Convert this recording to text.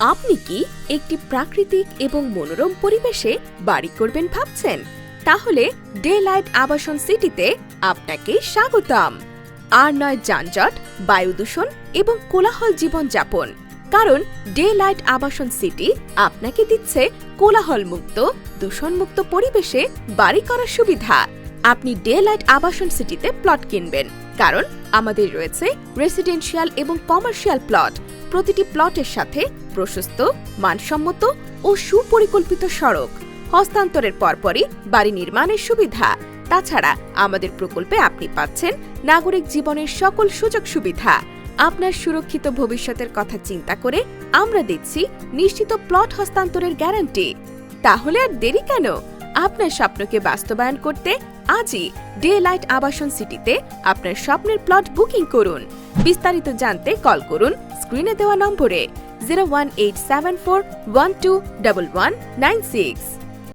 আপনি কি একটি প্রাকৃতিক এবং মনোরম পরিবেশে বাড়ি করবেন ভাবছেন? তাহলে ডে লাইট আবাসন সিটিতে আপনাকে স্বাগতম। আর নয় যানজট, বায়ু দূষণ এবং কোলাহল জীবনযাপন। কারণ ডে লাইট আবাসন সিটি আপনাকে দিচ্ছে কোলাহল মুক্ত দূষণমুক্ত পরিবেশে বাড়ি করার সুবিধা। আপনি ডে লাইট আবাসন সিটিতে প্লট কিনবেন। কারণ আমাদের রয়েছে রেসিডেন্সিয়াল এবং কমার্শিয়াল প্লট। প্রতিটি প্লটের সাথে প্রশস্ত, মানসম্মত ও সুপরিকল্পিত সড়ক। হস্তান্তরের পরপরই বাড়ি নির্মাণের সুবিধা। তাছাড়া আমাদের প্রকল্পে আপনি পাচ্ছেন নাগরিক জীবনের সকল সুযোগ সুবিধা। আপনার সুরক্ষিত ভবিষ্যতের কথা চিন্তা করে আমরা দিচ্ছি নিশ্চিত প্লট হস্তান্তরের গ্যারান্টি। তাহলে আর দেরি কেন? আপনার স্বপ্নকে বাস্তবায়ন করতে আজই ডে লাইট আবাসন সিটিতে আপনার স্বপ্নের প্লট বুকিং করুন। বিস্তারিত জানতে কল করুন স্ক্রিনে দেওয়া নম্বরে zero one eight seven four one two double one nine six